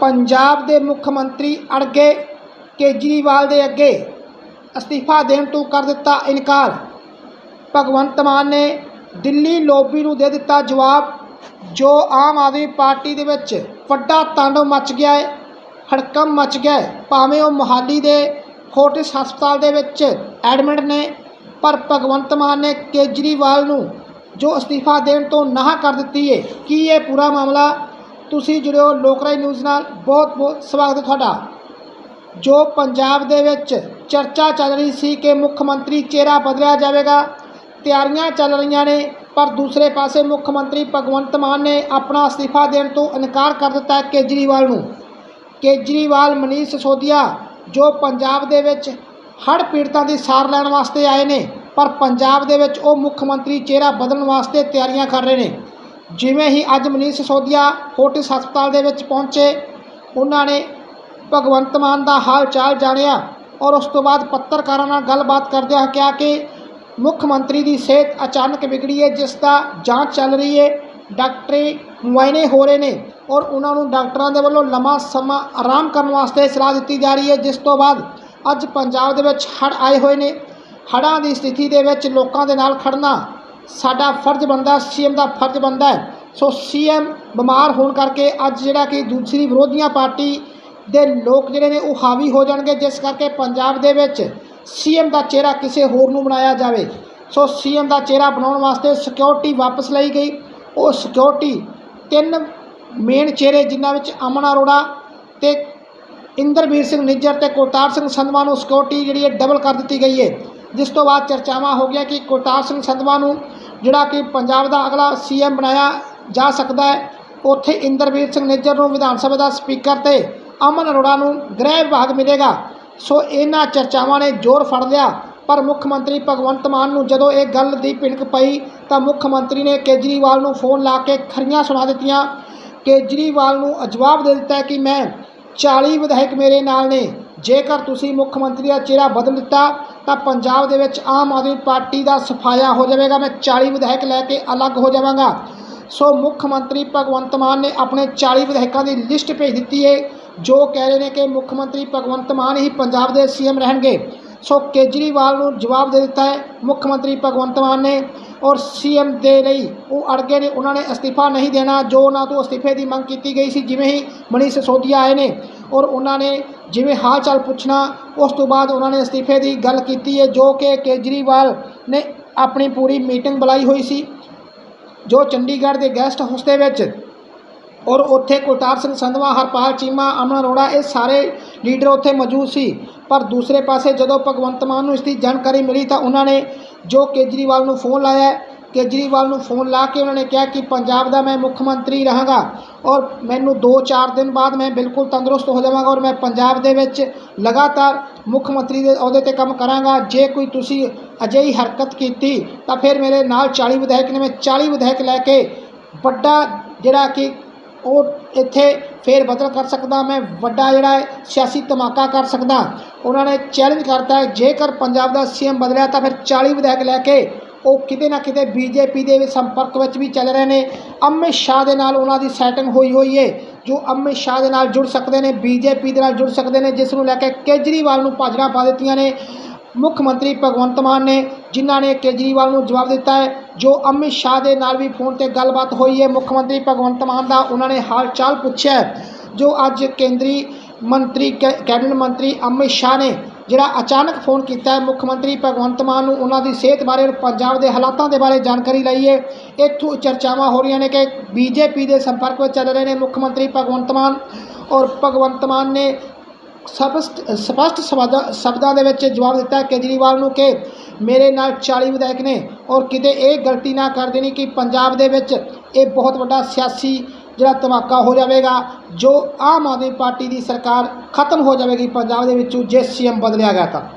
ਪੰਜਾਬ ਦੇ ਮੁੱਖ ਮੰਤਰੀ ਅੜਗੇ ਕੇਜਰੀਵਾਲ ਦੇ ਅੱਗੇ ਅਸਤੀਫਾ ਦੇਣ ਤੋਂ ਕਰ ਦਿੱਤਾ ਇਨਕਾਰ। ਭਗਵੰਤ ਮਾਨ ਨੇ ਦਿੱਲੀ ਲੋਬੀ ਨੂੰ ਦੇ ਦਿੱਤਾ ਜਵਾਬ। ਜੋ ਆਮ ਆਦਮੀ ਪਾਰਟੀ ਦੇ ਵਿੱਚ ਵੱਡਾ ਤਾਂਡਵ ਮਚ ਗਿਆ ਹੈ ਹੜਕਮ ਮਚ ਗਿਆ ਭਾਵੇਂ ਉਹ ਮੋਹਾਲੀ ਦੇ ਫੋਰਟਿਸ ਹਸਪਤਾਲ ਦੇ ਵਿੱਚ ਐਡਮਿਟ ਨੇ, ਪਰ ਭਗਵੰਤ ਮਾਨ ਨੇ ਕੇਜਰੀਵਾਲ ਨੂੰ ਜੋ ਅਸਤੀਫਾ ਦੇਣ ਤੋਂ ਨਾਂਹ ਕਰ ਦਿੱਤੀ ਹੈ, ਕੀ ਇਹ ਪੂਰਾ ਮਾਮਲਾ ਤੁਸੀਂ ਜੁੜਿਓ ਲੋਕਰਾਈ ਨਿਊਜ਼ ਨਾਲ। ਬਹੁਤ ਬਹੁਤ ਸਵਾਗਤ ਹੈ ਤੁਹਾਡਾ। ਜੋ ਪੰਜਾਬ ਦੇ ਵਿੱਚ ਚਰਚਾ ਚੱਲ ਰਹੀ ਸੀ ਕਿ ਮੁੱਖ ਮੰਤਰੀ ਚਿਹਰਾ ਬਦਲਿਆ ਜਾਵੇਗਾ, ਤਿਆਰੀਆਂ ਚੱਲ ਰਹੀਆਂ ਨੇ, ਪਰ ਦੂਸਰੇ ਪਾਸੇ ਮੁੱਖ ਮੰਤਰੀ ਭਗਵੰਤ ਮਾਨ ਨੇ ਆਪਣਾ ਅਸਤੀਫਾ ਦੇਣ ਤੋਂ ਇਨਕਾਰ ਕਰ ਦਿੱਤਾ ਕੇਜਰੀਵਾਲ ਨੂੰ। ਕੇਜਰੀਵਾਲ, ਮਨੀਸ਼ ਸਿਸੋਦੀਆ, ਜੋ ਪੰਜਾਬ ਦੇ ਵਿੱਚ ਹੜ੍ਹ ਪੀੜਤਾਂ ਦੀ ਸਾਰ ਲੈਣ ਵਾਸਤੇ ਆਏ ਨੇ, ਪਰ ਪੰਜਾਬ ਦੇ ਵਿੱਚ ਉਹ ਮੁੱਖ ਮੰਤਰੀ ਚਿਹਰਾ ਬਦਲਣ ਵਾਸਤੇ ਤਿਆਰੀਆਂ ਕਰ ਰਹੇ ਨੇ। ਜਿਵੇਂ ਹੀ ਅੱਜ ਮਨੀਸ਼ ਸਿਸੋਦੀਆ ਫੋਰਟਿਸ ਹਸਪਤਾਲ ਦੇ ਵਿੱਚ ਪਹੁੰਚੇ, ਉਹਨਾਂ ਨੇ ਭਗਵੰਤ ਮਾਨ ਦਾ ਹਾਲ ਚਾਲ ਜਾਣਿਆ ਔਰ ਉਸ ਤੋਂ ਬਾਅਦ ਪੱਤਰਕਾਰਾਂ ਨਾਲ ਗੱਲਬਾਤ ਕਰਦਿਆਂ ਕਿਹਾ ਕਿ ਮੁੱਖ ਮੰਤਰੀ ਦੀ ਸਿਹਤ ਅਚਾਨਕ ਵਿਗੜੀ ਹੈ, ਜਿਸ ਦਾ ਜਾਂਚ ਚੱਲ ਰਹੀ ਹੈ। ਡਾਕਟਰੀ ਮੁਆਇਨੇ ਹੋ ਰਹੇ ਨੇ ਔਰ ਉਹਨਾਂ ਨੂੰ ਡਾਕਟਰਾਂ ਦੇ ਵੱਲੋਂ ਲੰਮਾ ਸਮਾਂ ਆਰਾਮ ਕਰਨ ਵਾਸਤੇ ਸਲਾਹ ਦਿੱਤੀ ਜਾ ਰਹੀ ਹੈ, ਜਿਸ ਤੋਂ ਬਾਅਦ ਅੱਜ ਪੰਜਾਬ ਦੇ ਵਿੱਚ ਹੜ੍ਹ ਆਏ ਹੋਏ ਨੇ। ਹੜ੍ਹਾਂ ਦੀ ਸਥਿਤੀ ਦੇ ਵਿੱਚ ਲੋਕਾਂ ਦੇ ਨਾਲ ਖੜਨਾ ਸਾਡਾ ਫਰਜ਼ ਬਣਦਾ, ਸੀਐਮ ਦਾ ਫਰਜ਼ ਬਣਦਾ ਹੈ। ਸੋ ਸੀਐਮ ਬਿਮਾਰ ਹੋਣ ਕਰਕੇ ਅੱਜ ਜਿਹੜਾ ਕਿ ਦੂਸਰੀ ਵਿਰੋਧੀਆਂ ਪਾਰਟੀ ਦੇ ਲੋਕ ਜਿਹੜੇ ਨੇ ਉਹ ਹਾਵੀ ਹੋ ਜਾਣਗੇ। ਜਿਸ ਕਰਕੇ ਪੰਜਾਬ ਦੇ ਵਿੱਚ ਸੀਐਮ ਦਾ ਚਿਹਰਾ ਕਿਸੇ ਹੋਰ ਨੂੰ ਬਣਾਇਆ ਜਾਵੇ। ਸੋ ਸੀਐਮ ਦਾ ਚਿਹਰਾ ਬਣਾਉਣ ਵਾਸਤੇ ਸਿਕਿਉਰਿਟੀ ਵਾਪਸ ਲਈ ਗਈ। ਉਹ ਸਿਕਿਉਰਿਟੀ ਤਿੰਨ ਮੇਨ ਚਿਹਰੇ ਜਿਨ੍ਹਾਂ ਵਿੱਚ ਅਮਨ ਅਰੋੜਾ ਤੇ ਇੰਦਰਵੀਰ ਸਿੰਘ ਨਿੱਜਰ ਤੇ ਕੁਲਤਾਰ ਸਿੰਘ ਸੰਧਵਾ ਨੂੰ ਸਿਕਿਉਰਿਟੀ ਜਿਹੜੀ ਹੈ ਡਬਲ ਕਰ ਦਿੱਤੀ ਗਈ ਹੈ। ਜਿਸ ਤੋਂ ਬਾਅਦ ਚਰਚਾਵਾਂ ਹੋ ਗਿਆ ਕਿ ਕੁਲਤਾਰ ਸਿੰਘ ਸੰਧਵਾ ਨੂੰ ਜਿਹੜਾ ਕਿ ਪੰਜਾਬ ਦਾ ਅਗਲਾ ਸੀਐਮ ਬਣਾਇਆ ਜਾ ਸਕਦਾ ਹੈ। ਉੱਥੇ ਇੰਦਰਵੀਰ ਸਿੰਘ ਨਿੱਜਰ ਨੂੰ ਵਿਧਾਨ ਸਭਾ ਦਾ ਸਪੀਕਰ ਤੇ ਅਮਨ ਅਰੋੜਾ ਨੂੰ ਗ੍ਰਹਿ ਵਿਭਾਗ ਮਿਲੇਗਾ। ਸੋ ਇਹਨਾਂ ਚਰਚਾਵਾਂ ਨੇ ਜ਼ੋਰ ਫੜ ਲਿਆ। ਪਰ ਮੁੱਖ ਮੰਤਰੀ ਭਗਵੰਤ ਮਾਨ ਨੂੰ ਜਦੋਂ ਇਹ ਗੱਲ ਦੀ ਭਿਣਕ ਪਈ ਤਾਂ ਮੁੱਖ ਮੰਤਰੀ ਨੇ ਕੇਜਰੀਵਾਲ ਨੂੰ ਫੋਨ ਲਾ ਕੇ ਖਰੀਆਂ ਸੁਣਾ ਦਿੱਤੀਆਂ। ਕੇਜਰੀਵਾਲ ਨੂੰ ਜਵਾਬ ਦੇ ਦਿੱਤਾ ਕਿ ਮੈਂ 40 ਵਿਧਾਇਕ ਮੇਰੇ ਨਾਲ ਨੇ। ਜੇਕਰ ਤੁਸੀਂ ਮੁੱਖ ਮੰਤਰੀ ਦਾ ਚਿਹਰਾ ਬਦਲ ਦਿੱਤਾ ਤਾਂ ਪੰਜਾਬ ਦੇ ਵਿੱਚ ਆਮ ਆਦਮੀ ਪਾਰਟੀ ਦਾ ਸਫਾਇਆ ਹੋ ਜਾਵੇਗਾ। ਮੈਂ 40 ਵਿਧਾਇਕ ਲੈ ਕੇ ਅਲੱਗ ਹੋ ਜਾਵਾਂਗਾ। ਸੋ ਮੁੱਖ ਮੰਤਰੀ ਭਗਵੰਤ ਮਾਨ ਨੇ ਆਪਣੇ 40 ਵਿਧਾਇਕਾਂ ਦੀ ਲਿਸਟ ਭੇਜ ਦਿੱਤੀ ਹੈ ਜੋ ਕਹਿ ਰਹੇ ਨੇ ਕਿ ਮੁੱਖ ਮੰਤਰੀ ਭਗਵੰਤ ਮਾਨ ਹੀ ਪੰਜਾਬ ਦੇ ਸੀਐਮ ਰਹਿਣਗੇ। ਸੋ ਕੇਜਰੀਵਾਲ ਨੂੰ ਜਵਾਬ ਦੇ ਦਿੱਤਾ ਹੈ ਮੁੱਖ ਮੰਤਰੀ ਭਗਵੰਤ ਮਾਨ ਨੇ ਔਰ ਸੀਐਮ ਦੇ ਲਈ ਉਹ ਅੜ ਗਏ ਨੇ। ਉਹਨਾਂ ਨੇ ਅਸਤੀਫਾ ਨਹੀਂ ਦੇਣਾ। ਜੋ ਉਹਨਾਂ ਤੋਂ ਅਸਤੀਫੇ ਦੀ ਮੰਗ ਕੀਤੀ ਗਈ ਸੀ, ਜਿਵੇਂ ਹੀ ਮਨੀਸ਼ ਸਸੋਦੀਆ ਆਏ ਨੇ ਔਰ ਉਹਨਾਂ ਨੇ ਜਿਵੇਂ ਹਾਲ ਚਾਲ ਪੁੱਛਣਾ, ਉਸ ਤੋਂ ਬਾਅਦ ਉਹਨਾਂ ਨੇ ਅਸਤੀਫੇ ਦੀ ਗੱਲ ਕੀਤੀ ਹੈ, ਜੋ ਕਿ ਕੇਜਰੀਵਾਲ ਨੇ ਆਪਣੀ ਪੂਰੀ ਮੀਟਿੰਗ ਬੁਲਾਈ ਹੋਈ ਸੀ, ਜੋ ਚੰਡੀਗੜ੍ਹ ਦੇ ਗੈਸਟ ਹਾਊਸ ਦੇ ਵਿੱਚ ਔਰ ਉੱਥੇ ਕੁਲਤਾਰ ਸਿੰਘ ਸੰਧਵਾ, ਹਰਪਾਲ ਚੀਮਾ, ਅਮਨ ਅਰੋੜਾ, ਇਹ ਸਾਰੇ ਲੀਡਰ ਉੱਥੇ ਮੌਜੂਦ ਸੀ। ਪਰ ਦੂਸਰੇ ਪਾਸੇ ਜਦੋਂ ਭਗਵੰਤ ਮਾਨ ਨੂੰ ਇਸ ਦੀ ਜਾਣਕਾਰੀ ਮਿਲੀ ਤਾਂ ਉਹਨਾਂ ਨੇ ਜੋ ਕੇਜਰੀਵਾਲ ਨੂੰ ਫੋਨ ਲਾਇਆ ਕੇਜਰੀਵਾਲ ਨੂੰ ਫੋਨ ਲਾ ਕੇ ਉਹਨਾਂ ਨੇ ਕਿਹਾ ਕਿ ਪੰਜਾਬ ਦਾ ਮੈਂ ਮੁੱਖ ਮੰਤਰੀ ਰਹਾਂਗਾ ਔਰ ਮੈਨੂੰ 2-4 ਦਿਨ ਬਾਅਦ ਮੈਂ ਬਿਲਕੁਲ ਤੰਦਰੁਸਤ ਹੋ ਜਾਵਾਂਗਾ ਔਰ ਮੈਂ ਪੰਜਾਬ ਦੇ ਵਿੱਚ ਲਗਾਤਾਰ ਮੁੱਖ ਮੰਤਰੀ ਦੇ ਅਹੁਦੇ ਤੇ ਕੰਮ ਕਰਾਂਗਾ। ਜੇ ਕੋਈ ਤੁਸੀਂ ਅਜਿਹੀ ਹਰਕਤ ਕੀਤੀ ਤਾਂ ਫਿਰ ਮੇਰੇ ਨਾਲ 40 ਵਿਧਾਇਕ ਨੇ, ਮੈਂ 40 ਵਿਧਾਇਕ ਲੈ ਕੇ ਵੱਡਾ ਜਿਹੜਾ ਕਿ ਉਹ ਇੱਥੇ ਫੇਰ ਬਦਲ ਕਰ ਸਕਦਾ, ਮੈਂ ਵੱਡਾ ਜਿਹੜਾ ਸਿਆਸੀ ਧਮਾਕਾ ਕਰ ਸਕਦਾ। ਉਹਨਾਂ ਨੇ ਚੈਲੰਜ ਕਰਤਾ ਜੇਕਰ ਪੰਜਾਬ ਦਾ ਸੀਐਮ ਬਦਲਿਆ ਤਾਂ ਫਿਰ 40 ਵਿਧਾਇਕ ਲੈ ਕੇ ਉਹ ਕਿਤੇ ਨਾ ਕਿਤੇ ਬੀਜੇਪੀ ਦੇ ਵੀ ਸੰਪਰਕ ਵਿੱਚ ਵੀ ਚੱਲ ਰਹੇ ਨੇ। ਅਮਿਤ ਸ਼ਾਹ ਦੇ ਨਾਲ ਉਹਨਾਂ ਦੀ ਸੈਟਿੰਗ ਹੋਈ ਹੋਈ ਹੈ ਜੋ ਅਮਿਤ ਸ਼ਾਹ ਦੇ ਨਾਲ ਜੁੜ ਸਕਦੇ ਨੇ, ਬੀਜੇਪੀ ਦੇ ਨਾਲ ਜੁੜ ਸਕਦੇ ਨੇ, ਜਿਸ ਨੂੰ ਲੈ ਕੇ ਕੇਜਰੀਵਾਲ ਨੂੰ ਭਾਜੜਾਂ ਪਾ ਦਿੱਤੀਆਂ ਨੇ। ਮੁੱਖ ਮੰਤਰੀ ਭਗਵੰਤ ਮਾਨ ਨੇ, ਜਿਨ੍ਹਾਂ ਨੇ ਕੇਜਰੀਵਾਲ ਨੂੰ ਜਵਾਬ ਦਿੱਤਾ ਹੈ, ਜੋ ਅਮਿਤ ਸ਼ਾਹ ਦੇ ਨਾਲ ਵੀ ਫੋਨ ਤੇ ਗੱਲਬਾਤ ਹੋਈ ਹੈ ਮੁੱਖ ਮੰਤਰੀ ਭਗਵੰਤ ਮਾਨ ਦਾ ਉਹਨਾਂ ਨੇ ਹਾਲ ਚਾਲ ਪੁੱਛਿਆ ਜੋ ਅੱਜ ਕੇਂਦਰੀ ਮੰਤਰੀ, ਕੈ- ਕੈਬਨਿਟ ਮੰਤਰੀ ਅਮਿਤ ਸ਼ਾਹ ਨੇ ਜਿਹੜਾ ਅਚਾਨਕ ਫੋਨ ਕੀਤਾ ਹੈ, ਮੁੱਖ ਮੰਤਰੀ ਭਗਵੰਤ ਮਾਨ ਨੂੰ ਉਹਨਾਂ ਦੀ ਸਿਹਤ ਬਾਰੇ ਔਰ ਪੰਜਾਬ ਦੇ ਹਾਲਾਤਾਂ ਦੇ ਬਾਰੇ ਜਾਣਕਾਰੀ ਲਈ ਹੈ। ਇੱਥੋਂ ਚਰਚਾਵਾਂ ਹੋ ਰਹੀਆਂ ਨੇ ਕਿ ਬੀਜੇਪੀ ਦੇ ਸੰਪਰਕ ਵਿੱਚ ਚੱਲ ਰਹੇ ਨੇ ਮੁੱਖ ਮੰਤਰੀ ਭਗਵੰਤ ਮਾਨ ਔਰ ਭਗਵੰਤ ਮਾਨ ਨੇ ਸਪਸ਼ਟ ਸਪਸ਼ਟ ਸ਼ਬਦਾਂ ਸ਼ਬਦਾਂ ਦੇ ਵਿੱਚ ਜਵਾਬ ਦਿੱਤਾ ਕੇਜਰੀਵਾਲ ਨੂੰ ਕਿ ਮੇਰੇ ਨਾਲ 40 ਵਿਧਾਇਕ ਨੇ ਔਰ ਕਿਤੇ ਇਹ ਗਲਤੀ ਨਾ ਕਰ ਦੇਣੀ ਕਿ ਪੰਜਾਬ ਦੇ ਵਿੱਚ ਇਹ ਬਹੁਤ ਵੱਡਾ ਸਿਆਸੀ ਜਿਹੜਾ ਧਮਾਕਾ ਹੋ ਜਾਵੇਗਾ, ਜੋ ਆਮ ਆਦਮੀ ਪਾਰਟੀ ਦੀ ਸਰਕਾਰ ਖਤਮ ਹੋ ਜਾਵੇਗੀ ਪੰਜਾਬ ਦੇ ਵਿੱਚੋਂ, ਜੇ ਸੀਐਮ ਬਦਲਿਆ ਗਿਆ ਤਾਂ।